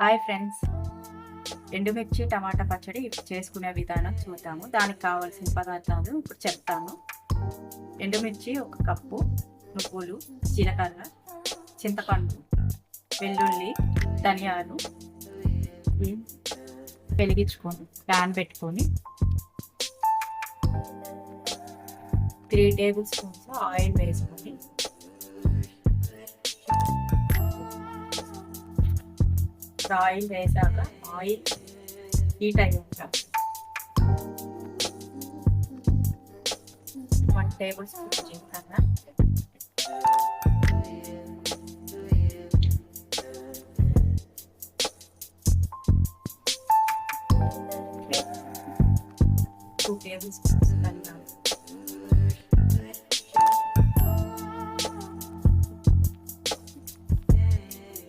Hi friends. ఎండుమిర్చి టమాటా పచ్చడి చేసుకునే విధానం చూద్దాము. దానికి కావాల్సిన పదార్థాలు ఇప్పుడు చెప్తాను. ఎండుమిర్చి ఒక కప్పు నువ్వులు జీలకర్ర చింతపండు వెల్లుల్లి ధనియాలు వెలిగించుకొని ప్యాన్ పెట్టుకొని త్రీ టేబుల్ స్పూన్స్ ఆయిల్ వేసుకొని ఇప్పుడు ఆయిల్ వేసాక ఆయిల్ హీట్ అయ్యాక వన్ టేబుల్ స్పూన్ జీలకర్ర టూ టేబుల్ స్పూన్స్ ధనియాలు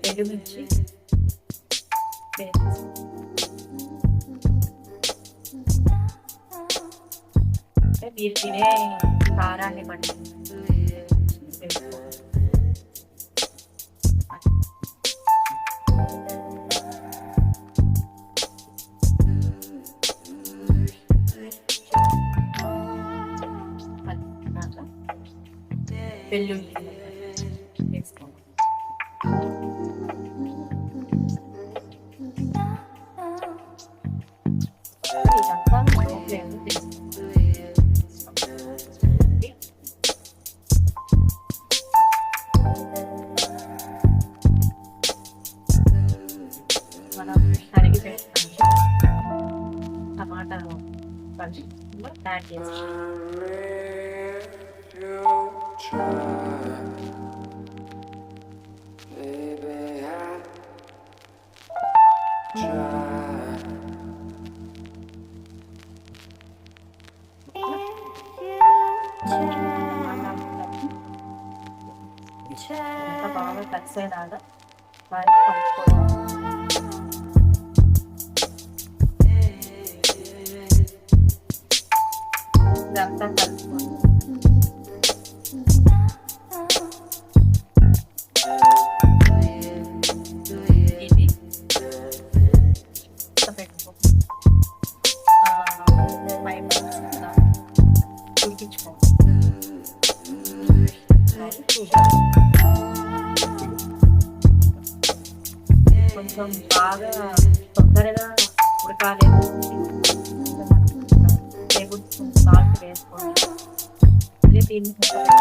ఎండుమిర్చి వేసేసి అంటే మీరు తినే కారాన్ని బట్టి వేసుకోవాలి. కలుపుకున్నాక వెల్లుల్లి వేసుకోవాలి yenilikler getirir. bağlı taksiye nerede? Ben ఇదంతా కలుపుకోవాలి ఇది ఇంత పెట్టుకో ตีนของเรา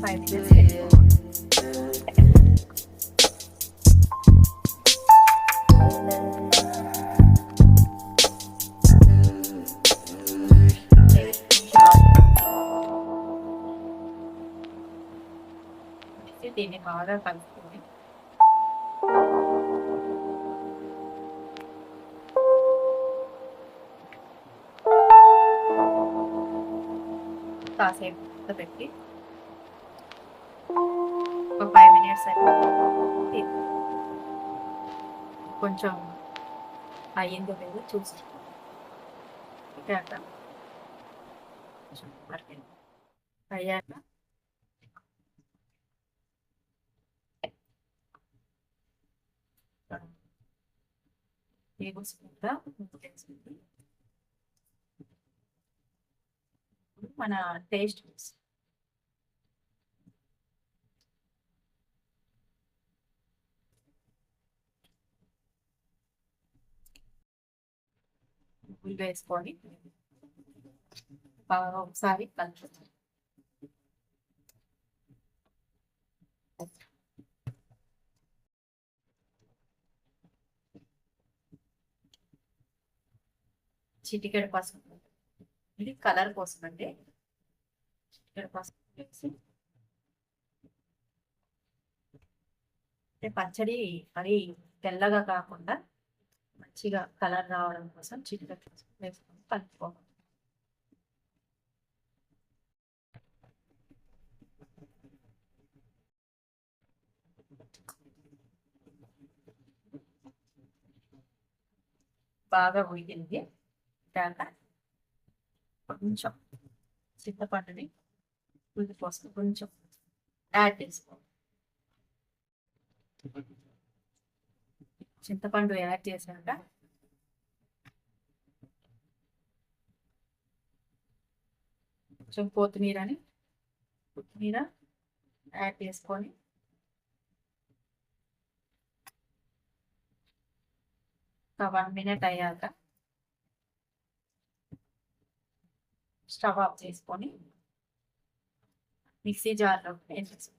ใส่ไปเสร็จก่อนที่นในเขาได้ฟังคุณ కాసేపు పెట్టి ఒక ఫైవ్ మినిట్స్ అయిపోయింది కొంచెం అయ్యిందో లేదో చూసి అయ్యాక టేబుల్ స్పూన్గా మన టేస్ట్ ఉప్పు వేసుకొని బాగా ఒకసారి కలుపుతాం. చిటికెడు పసుపు. ఇది కలర్ కోసం అండి. పసుపు వేసి అంటే పచ్చడి మరి తెల్లగా కాకుండా మంచిగా కలర్ రావడం కోసం చిటికెడు వేసుకొని కలుపుకోవాలి బాగా ఉడికింది దాకా కొంచెం చింతపండుని కొంచెం యాడ్ చేసుకో చింతపండు యాడ్ చేశాక కొంచెం కొత్తిమీరని కొత్తిమీర యాడ్ చేసుకొని ఒక వన్ మినిట్ అయ్యాక స్టవ్ ఆఫ్ చేసుకొని మిక్సీ జార్లో వేసేసి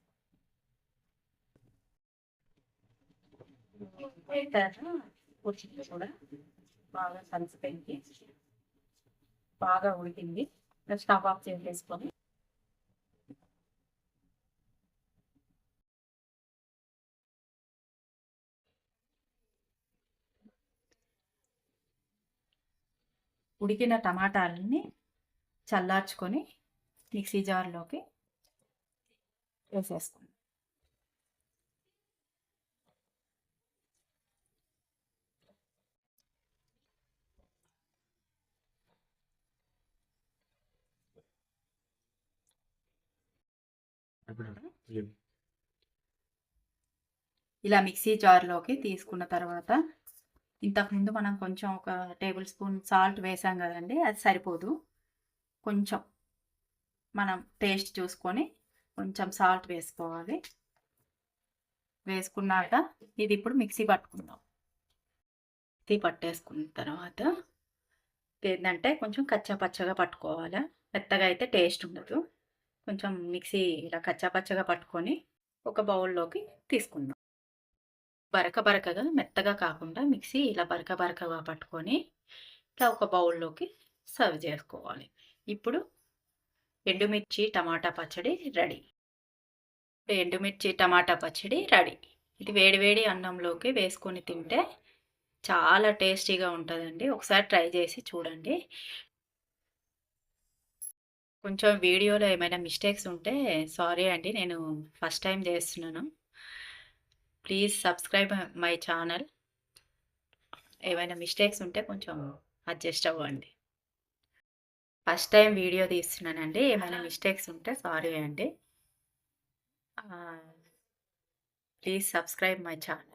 కూడా బాగా కలిసిపోయింది. బాగా ఉడికింది. స్టవ్ ఆఫ్ చేసేసుకొని ఉడికిన టమాటాలని చల్లార్చుకొని మిక్సీ జార్లోకి వేసేసుకుందాం ఇలా మిక్సీ జార్లోకి తీసుకున్న తర్వాత ఇంతకుముందు మనం కొంచెం ఒక టేబుల్ స్పూన్ సాల్ట్ వేసాం కదండి అది సరిపోదు. కొంచెం మనం టేస్ట్ చూసుకొని కొంచెం సాల్ట్ వేసుకోవాలి. వేసుకున్నాక ఇది ఇప్పుడు మిక్సీ పట్టుకుందాం. మిక్సీ పట్టేసుకున్న తర్వాత ఏంటంటే కొంచెం కచ్చా పచ్చగా పట్టుకోవాలి. మెత్తగా అయితే టేస్ట్ ఉండదు. కొంచెం మిక్సీ ఇలా కచ్చా పచ్చగా పట్టుకొని ఒక బౌల్లోకి తీసుకుందాం. బరక బరకగా మెత్తగా కాకుండా మిక్సీ ఇలా బరక బరకగా పట్టుకొని ఇలా ఒక బౌల్లోకి సర్వ్ చేసుకోవాలి. ఇప్పుడు ఎండుమిర్చి టమాటా పచ్చడి రెడీ. ఎండుమిర్చి టమాటా పచ్చడి రెడీ. ఇది వేడివేడి అన్నంలోకి వేసుకొని తింటే చాలా టేస్టీగా ఉంటుందండి. ఒకసారి ట్రై చేసి చూడండి. కొంచెం వీడియోలో ఏమైనా మిస్టేక్స్ ఉంటే సారీ అండి నేను ఫస్ట్ టైం చేస్తున్నాను. Please subscribe my channel. ఏమైనా మిస్టేక్స్ ఉంటే కొంచెం అడ్జస్ట్ అవ్వండి. ఫస్ట్ టైం వీడియో తీస్తున్నానండి. ఏమైనా మిస్టేక్స్ ఉంటే సారీ అండి. Please subscribe my channel.